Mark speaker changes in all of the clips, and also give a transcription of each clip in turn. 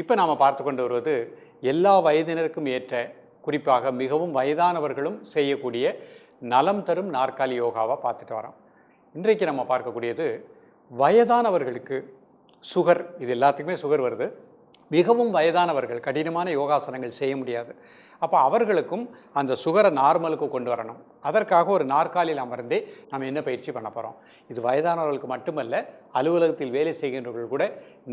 Speaker 1: இப்போ நாம் பார்த்து கொண்டு வருவது எல்லா வயதினருக்கும் ஏற்ற குறிப்பாக மிகவும் வயதானவர்களும் செய்யக்கூடிய நலம் தரும் நாற்காலி யோகாவாக பார்த்துட்டு வரோம். இன்றைக்கு நம்ம பார்க்கக்கூடியது வயதானவர்களுக்கு சுகர் இது எல்லாத்துக்குமே சுகர் வருது. மிகவும் வயதானவர்கள் கடினமான யோகாசனங்கள் செய்ய முடியாது. அப்போ அவர்களுக்கும் அந்த சுகரை நார்மலுக்கு கொண்டு வரணும். அதற்காக ஒரு நாற்காலியில் அமர்ந்தே நம்ம என்ன பயிற்சி பண்ண போகிறோம் இது வயதானவர்களுக்கு மட்டுமல்ல அலுவலகத்தில் வேலை செய்கின்றவர்கள் கூட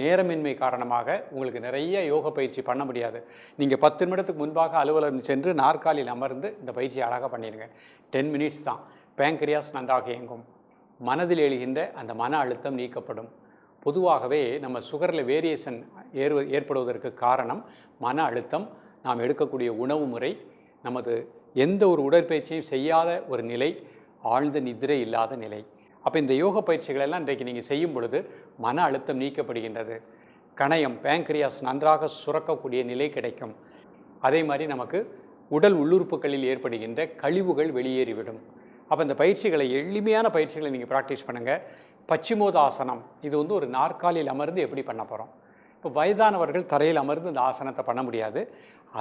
Speaker 1: நேரமின்மை காரணமாக உங்களுக்கு நிறைய யோக பயிற்சி பண்ண முடியாது. நீங்கள் பத்து நிமிடத்துக்கு முன்பாக அலுவலகம் சென்று நாற்காலியில் அமர்ந்து இந்த பயிற்சியை அழகாக பண்ணிடுங்க. டென் மினிட்ஸ் தான். பேங்க்ரியாஸ் நன்றாக இயங்கும். மனதில் எழுகின்ற அந்த மன அழுத்தம் நீக்கப்படும். பொதுவாகவே நம்ம சுகரில் வேரியேஷன் ஏறு ஏற்படுவதற்கு காரணம் மன அழுத்தம். நாம் எடுக்கக்கூடிய உணவு முறை நமது எந்த ஒரு உடற்பயிற்சியும் செய்யாத ஒரு நிலை ஆழ்ந்த நிதிரை இல்லாத நிலை. அப்போ இந்த யோக பயிற்சிகளெல்லாம் இன்றைக்கு நீங்கள் செய்யும் பொழுது மன அழுத்தம் நீக்கப்படுகின்றது. கணையம் பேங்க்ரியாஸ் நன்றாக சுரக்கக்கூடிய நிலை கிடைக்கும். அதே மாதிரி நமக்கு உடல் உள்ளுறுப்புகளில் ஏற்படுகின்ற கழிவுகள் வெளியேறிவிடும். அப்போ இந்த பயிற்சிகளை எளிமையான பயிற்சிகளை நீங்கள் ப்ராக்டிஸ் பண்ணுங்கள் பச்சிமோதாசனம். இது வந்து ஒரு நாற்காலியில் அமர்ந்து எப்படி பண்ண போகிறோம் இப்போ வயதானவர்கள் தரையில் அமர்ந்து இந்த ஆசனத்தை பண்ண முடியாது.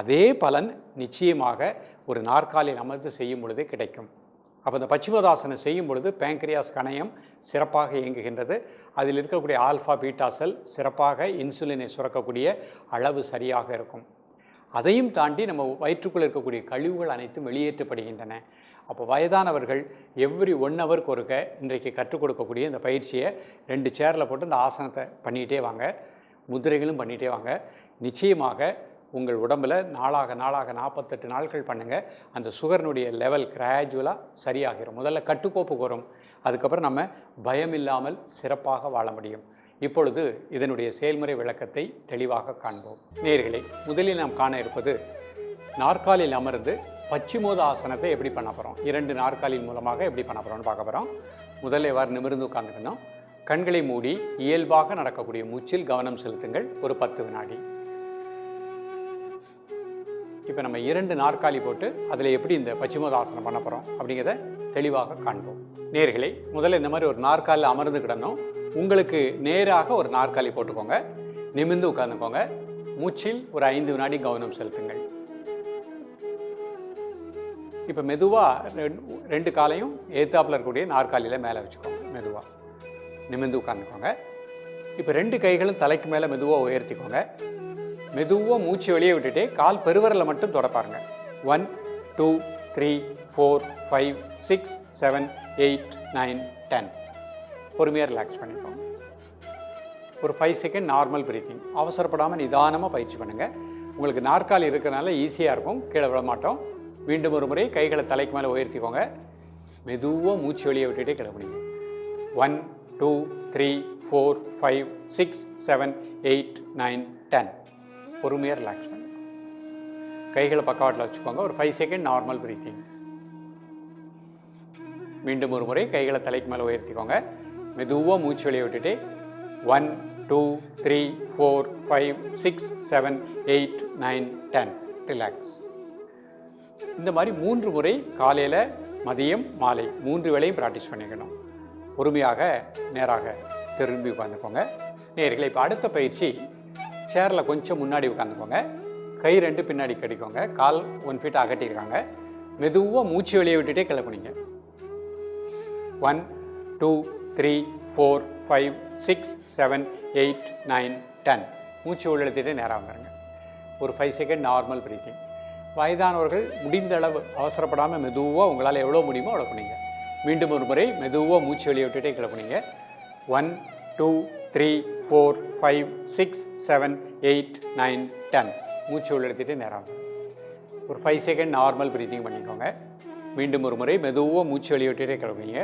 Speaker 1: அதே பலன் நிச்சயமாக ஒரு நாற்காலியில் அமர்ந்து செய்யும் பொழுதே கிடைக்கும். அப்போ இந்த பச்சிமோதாசனம் செய்யும் பொழுது பேங்க்ரியாஸ் கணையம் சிறப்பாக இயங்குகின்றது. அதில் இருக்கக்கூடிய ஆல்ஃபா பீட்டா செல் சிறப்பாக இன்சுலினை சுரக்கக்கூடிய அளவு சரியாக இருக்கும். அதையும் தாண்டி நம்ம வயிற்றுக்குள் இருக்கக்கூடிய கழிவுகள் அனைத்தும் வெளியேற்றப்படுகின்றன. அப்போ வயதானவர்கள் எவ்ரி ஒன் ஹவருக்கு ஒருக்க இன்றைக்கு கற்றுக் கொடுக்கக்கூடிய இந்த பயிற்சியை ரெண்டு சேரில் போட்டு இந்த ஆசனத்தை பண்ணிகிட்டே வாங்க முதிரைகளும் பண்ணிகிட்டே வாங்க. நிச்சயமாக உங்கள் உடம்பில் நாளாக நாளாக நாற்பத்தெட்டு நாட்கள் பண்ணுங்கள் அந்த சுகர்னுடைய லெவல் கிராஜுவலாக சரியாகிடும் முதல்ல கட்டுக்கோப்புக்கு வரும் அதுக்கப்புறம் நம்ம பயம் இல்லாமல் சிறப்பாக வாழ முடியும். இப்பொழுது இதனுடைய செயல்முறை விளக்கத்தை தெளிவாக காண்போம். நேர்களை முதலில் நாம் காண இருப்பது நாற்காலில் அமர்ந்து பச்சிமோத ஆசனத்தை எப்படி பண்ண போகிறோம் இரண்டு நாற்காலியின் மூலமாக எப்படி பண்ண போகிறோம்னு பார்க்க போகிறோம் முதல்ல எவ்வாறு நிமிர்ந்து உட்காந்துக்கணும் கண்களை மூடி இயல்பாக நடக்கக்கூடிய மூச்சில் கவனம் செலுத்துங்கள். ஒரு பத்து வினாடி. இப்போ நம்ம இரண்டு நாற்காலி போட்டு அதில் எப்படி இந்த பச்சிமோதாசனம் பண்ண போகிறோம் அப்படிங்கிறத தெளிவாக காண்போம். நேர்களை முதல்ல இந்த மாதிரி ஒரு நாற்காலில் அமர்ந்து கிடணும் உங்களுக்கு நேராக ஒரு நாற்காலி போட்டுக்கோங்க. நிமிர்ந்து உட்காந்துக்கோங்க மூச்சில் ஒரு ஐந்து வினாடி கவனம் செலுத்துங்கள். இப்போ மெதுவாக ரெண்டு காலையும் ஏத்தாப்பில் இருக்கக்கூடிய நாற்காலியில் மேலே வச்சுக்கோங்க மெதுவாக நிமிர்ந்து உட்காந்துக்கோங்க இப்போ ரெண்டு கைகளும் தலைக்கு மேலே மெதுவாக உயர்த்திக்கோங்க. மெதுவாக மூச்சு வெளியே விட்டுட்டு கால் பெருவரில் மட்டும் தொட பாருங்க. One two three four five six seven eight nine ten பொறுமையாக ரிலாக்ஸ் பண்ணிக்கோங்க. ஒரு ஃபைவ் செகண்ட் நார்மல் பிரீத்திங் அவசரப்படாமல் நிதானமாக பயிற்சி பண்ணுங்கள் உங்களுக்கு நாற்காலி இருக்கிறனால ஈஸியாக இருக்கும். கீழே விட மாட்டோம். மீண்டும் ஒரு முறை கைகளை தலைக்கு மேலே உயர்த்திக்கோங்க. மெதுவாக மூச்சு வெளியே விட்டுட்டே கிளம்புனீங்க one two three four five six seven eight nine ten பொறுமையாக ரிலாக்ஸ் பண்ணுங்க கைகளை பக்கவாட்டில் வச்சுக்கோங்க. ஒரு ஃபைவ் செகண்ட் நார்மல் பிரீத்திங் மீண்டும் ஒரு முறை கைகளை தலைக்கு மேலே உயர்த்திக்கோங்க. மெதுவாக மூச்சு வெளியே விட்டுட்டு one two three four five six seven eight nine ten relax இந்த மாதிரி மூன்று முறை காலையில் மதியம் மாலை மூன்று வேளையும் ப்ராக்டிஸ் பண்ணிக்கணும். பொறுமையாக நேராக திரும்பி உட்காந்துக்கோங்க நேர்களை இப்போ அடுத்த பயிற்சி சேரில் கொஞ்சம் முன்னாடி உட்காந்துக்கோங்க கை ரெண்டு பின்னாடி கடிக்கோங்க கால் ஒன் ஃபீட் அகட்டியிருக்காங்க. மெதுவாக மூச்சு வெளியே விட்டுட்டே கிளப்புனீங்க one two three four five six seven eight nine ten மூச்சு உள்ளெழுத்திட்டே நேராக வந்துடுங்க ஒரு ஃபைவ் செகண்ட் நார்மல் பிரீத்திங் வயதானவர்கள் முடிந்த அளவு அவசரப்படாமல் மெதுவாக உங்களால் எவ்வளோ முடியுமோ அவ்வளோ பண்ணிங்க. மீண்டும் ஒரு முறை மெதுவாக மூச்சு வெளியே விட்டுட்டே கிளப்புனீங்க one two three four five six seven eight nine ten மூச்சு உள்ளெடுத்துட்டு நேரம் ஒரு ஃபைவ் செகண்ட் நார்மல் ப்ரீத்திங் பண்ணிக்கோங்க. மீண்டும் ஒரு முறை மெதுவாக மூச்சு வெளியே விட்டுட்டே கிளம்புவீங்க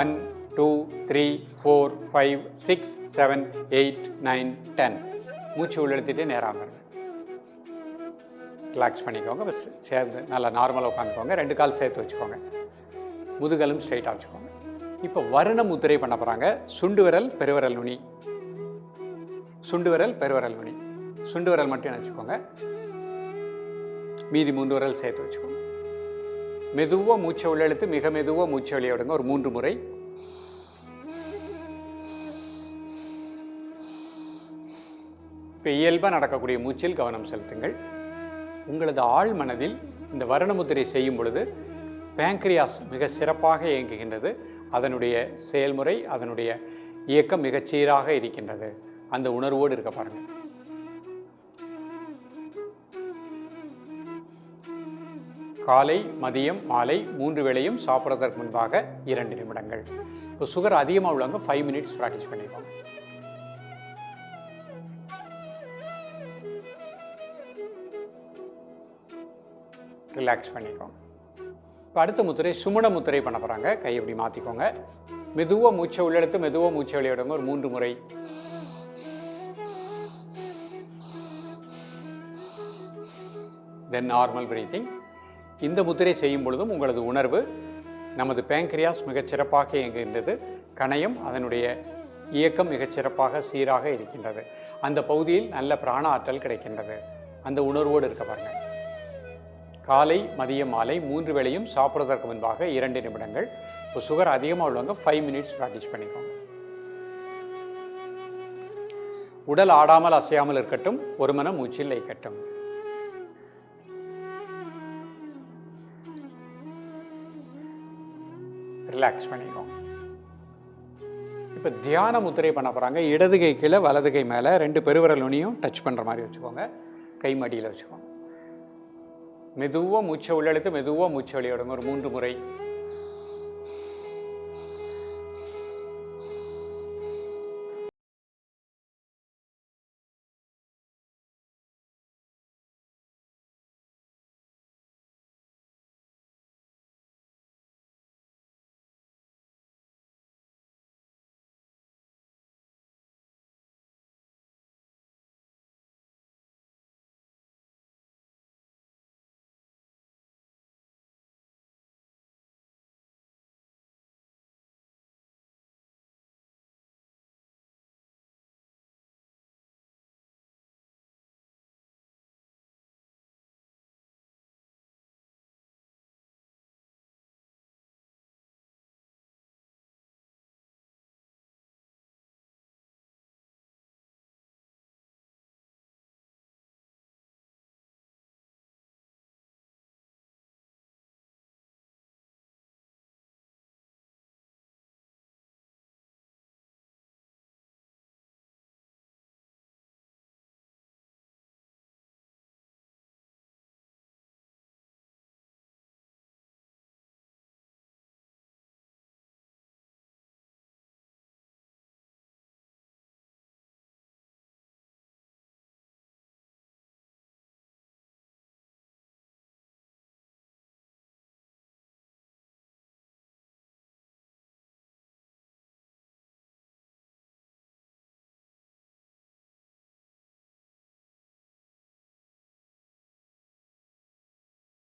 Speaker 1: one two three four five six seven eight nine ten மூச்சு உள்ளெடுத்துட்டு நேராக ரிலாக்ஸ் பண்ணிக்கோங்க சேர்ந்து நல்லா நார்மலாக உட்காந்துக்கோங்க ரெண்டு கால் சேர்த்து வச்சுக்கோங்க. முதுகலும் ஸ்ட்ரைட்டாக வச்சுக்கோங்க. இப்போ வருண முத்திரை பண்ண போகிறாங்க சுண்டு விரல் பெருவரல் நுனி. சுண்டு விரல் பெருவரல் நுனி. சுண்டு விரல் மட்டும் வச்சுக்கோங்க. மீதி மூன்று விரல் சேர்த்து வச்சுக்கோங்க. மெதுவாக மூச்சை உள்ளெழுத்து மிக மெதுவாக மூச்சை வெளியே விடுங்க ஒரு மூன்று முறை. இப்போ இயல்பாக நடக்கக்கூடிய மூச்சில் கவனம் செலுத்துங்கள். உங்களது ஆழ் மனதில் இந்த வருணமுத்திரை செய்யும் பொழுது பேங்க்ரியாஸ் மிக சிறப்பாக இயங்குகின்றது. அதனுடைய செயல்முறை அதனுடைய இயக்கம் மிகச் சீராக இருக்கின்றது. அந்த உணர்வோடு இருக்க பாருங்கள். காலை மதியம் மாலை மூன்று வேளையும் சாப்பிட்றதற்கு முன்பாக இரண்டு நிமிடங்கள். இப்போ சுகர் அதிகமாக உள்ளவங்க ஃபைவ் மினிட்ஸ் ப்ராக்டிஸ் பண்ணிடுவாங்க ரிலாக்ஸ் பண்ணிக்கோங்க. இப்போ அடுத்த முத்திரை சுமண முத்திரை பண்ண போகிறாங்க கை இப்படி மாற்றிக்கோங்க மெதுவாக மூச்சை உள்ளெடுத்து மெதுவாக மூச்சை வெளியிடுங்க ஒரு மூன்று முறை. தென் நார்மல் பிரீத்திங் இந்த முத்திரை செய்யும் பொழுதும் உங்களது உணர்வு நமது பேங்க்ரியாஸ் மிகச்சிறப்பாக இயங்குகின்றது. கணையம் அதனுடைய இயக்கம் மிகச்சிறப்பாக சீராக இருக்கின்றது. அந்த பகுதியில் நல்ல பிராண ஆற்றல் கிடைக்கின்றது. அந்த உணர்வோடு இருக்க பாருங்கள் காலை மதியம் மாலை மூன்று வேளையும் சாப்பிட்றதற்கு முன்பாக இரண்டு நிமிடங்கள். இப்போ சுகர் அதிகமாக உள்ளவங்க ஃபைவ் மினிட்ஸ் ப்ராக்டிஸ் பண்ணிக்கோங்க. உடல் ஆடாமல் அசையாமல் இருக்கட்டும் ஒரு மனம் மூச்சில் இயக்கட்டும். ரிலாக்ஸ் பண்ணிக்கோங்க இப்போ தியான முத்திரை பண்ண போகிறாங்க இடது கை கீழே வலது கை மேலே ரெண்டு பெருவிரல் நுனியும் டச் பண்ணுற மாதிரி வச்சுக்கோங்க. கை மடியில் வச்சுக்கோங்க. மெதுவாக மூச்சை உள்ளெழுத்து மெதுவாக மூச்சை வெளியிடுங்க ஒரு மூன்று முறை.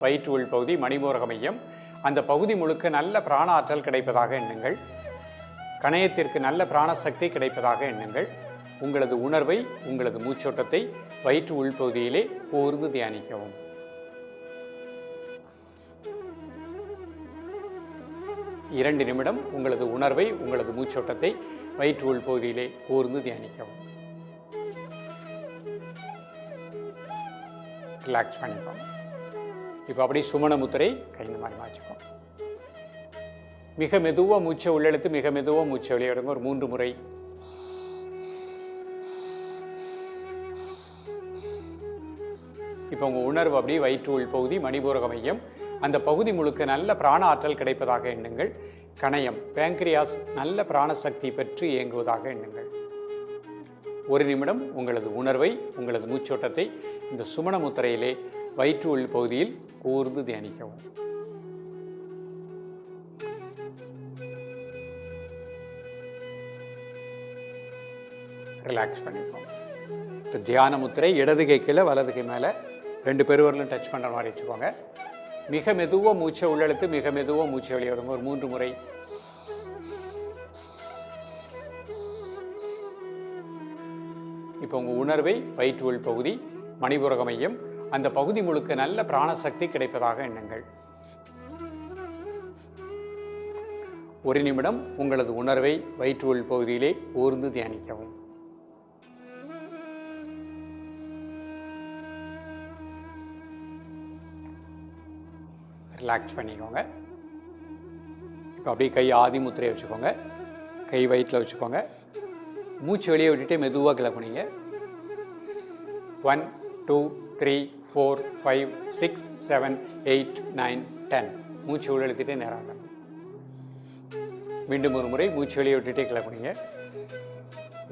Speaker 1: வயிற்று உள் பகுதி மணிமோரக மையம். அந்த பகுதி முழுக்க நல்ல பிராண ஆற்றல் கிடைப்பதாக எண்ணுங்கள். கணையத்திற்கு நல்ல பிராணசக்தி கிடைப்பதாக எண்ணுங்கள். உங்களது உணர்வை உங்களது மூச்சோட்டத்தை வயிற்று உள்பகுதியிலே கூர்ந்து தியானிக்கவும். இரண்டு நிமிடம் உங்களது உணர்வை உங்களது மூச்சோட்டத்தை வயிற்று உள்பகுதியிலே கூர்ந்து தியானிக்கவும். ரிலாக்ஸ் பண்ணிக்கோங்க. இப்போ அப்படியே சுமண முத்திரை கை இந்த மாதிரி மாற்றிக்கோம் மிக மெதுவாக மூச்சை உள்ளெழுத்து மிக மெதுவாக மூச்சை வெளியிடுங்க ஒரு மூன்று முறை. இப்போ உங்கள் உணர்வு அப்படியே வயிற்று உள் பகுதி மணிபூரக மையம். அந்த பகுதி முழுக்க நல்ல பிராண ஆற்றல் கிடைப்பதாக எண்ணுங்கள். கணையம் பேங்க்ரியாஸ் நல்ல பிராண சக்தி பெற்று இயங்குவதாக எண்ணுங்கள். ஒரு நிமிடம் உங்களது உணர்வை உங்களது மூச்சோட்டத்தை இந்த சுமண முத்திரையிலே வயிற்று உள் பகுதியில் கூர்ந்து தியானிக்கவும். ரிலாக்ஸ் பண்ணிக்கோங்க. இப்போ தியான முத்திரை இடது கை கீழே வலது கை மேலே ரெண்டு பெருவரலும் டச் பண்ணுற மாதிரி வச்சுக்கோங்க. மிக மெதுவாக மூச்சை உள்ளெழுத்து மிக மெதுவாக மூச்சை வெளியிடும். ஒரு மூன்று முறை. இப்போ உங்கள் உணர்வை வயிற்று உள் பகுதி மணிபுரக மையம் அந்த பகுதி முழுக்க நல்ல பிராணசக்தி கிடைப்பதாக எண்ணுங்கள். ஒரு நிமிடம் உங்களது உணர்வை வயிற்று உள் பகுதியிலே ஊர்ந்து தியானிக்கவும். ரிலாக்ஸ் பண்ணிக்கோங்க. இப்போ அப்படியே கை ஆதி முத்திரையை வச்சுக்கோங்க. கை வயிற்றில் வச்சுக்கோங்க. மூச்சு வெளியே விட்டுட்டு மெதுவாக கிளப்புனீங்க. One two three four five six seven eight nine ten. மூச்சு உள்ளெழுத்திட்டே நேராக மீண்டும் ஒரு முறை மூச்சு வெளியே விட்டுட்டே கிளப்புனீங்க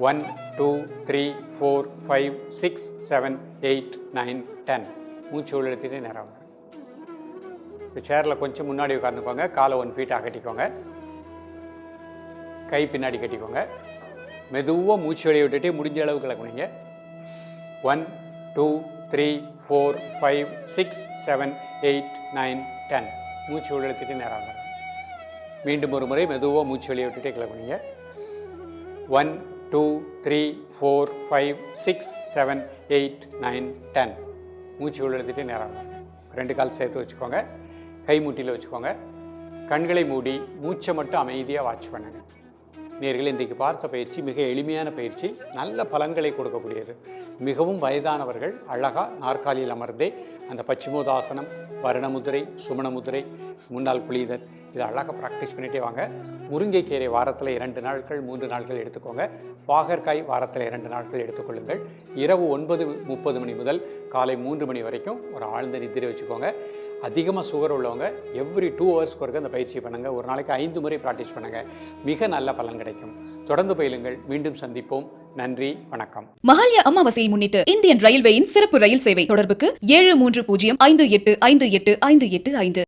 Speaker 1: one two three four five six seven eight nine ten. மூச்சு உள்ளெழுத்திட்டே நேராக இப்போ சேரில் கொஞ்சம் முன்னாடி உட்காந்துக்கோங்க காலை ஒன் ஃபீட் அகட்டிக்கோங்க. கை பின்னாடி கட்டிக்கோங்க. மெதுவாக மூச்சு வெளியே விட்டுட்டு முடிஞ்ச அளவு கிளம்புனீங்க. One two three four five six seven eight nine ten. மூச்சு உள்ளெடுத்துட்டு நேராக மீண்டும் ஒரு முறை மெதுவாக மூச்சு வெளியே விட்டுட்டே கிளக்குனீங்க one two three four five six seven eight nine ten. மூச்சு உள்ளெடுத்துட்டு நேராக ரெண்டு கால் சேர்த்து வச்சுக்கோங்க. கை முட்டியில் வச்சுக்கோங்க. கண்களை மூடி மூச்சை மட்டும் அமைதியாக வாட்ச் பண்ணுங்கள் நேர்கள் இன்றைக்கு பார்த்த பயிற்சி மிக எளிமையான பயிற்சி நல்ல பலன்களை கொடுக்கக்கூடியது. மிகவும் வயதானவர்கள் அழகாக நாற்காலியில் அமர்ந்தே அந்த பச்சிமோதாசனம் வருணமுதிரை சுமணமுதிரை முன்னாள் குளிதல் இதை அழகாக ப்ராக்டிஸ் பண்ணிகிட்டே வாங்க. முருங்கைக்கீரை வாரத்தில் இரண்டு நாட்கள் மூன்று நாட்கள் எடுத்துக்கோங்க. பாகற்காய் வாரத்தில் இரண்டு நாட்கள் எடுத்துக்கொள்ளுங்கள். இரவு ஒன்பது முப்பது மணி முதல் காலை மூன்று மணி வரைக்கும் ஒரு ஆழ்ந்த நித்திரை வச்சுக்கோங்க. அதிகமாக சுகர் உள்ளவங்க எவ்ரி டூ ஹவர்ஸ்க்கு ஒருக்க அந்த பயிற்சி பண்ணுங்கள் ஒரு நாளைக்கு ஐந்து முறை ப்ராக்டிஸ் பண்ணுங்கள் மிக நல்ல பலன் கிடைக்கும். தொடர்ந்து பயிலுங்கள். மீண்டும் சந்திப்போம். நன்றி. வணக்கம்.
Speaker 2: மகாலய அமாவாசையை முன்னிட்டு இந்தியன் ரயில்வேயின் சிறப்பு ரயில் சேவை தொடர்புக்கு ஏழு மூன்று பூஜ்ஜியம் ஐந்து எட்டு ஐந்து எட்டு ஐந்து எட்டு ஐந்து.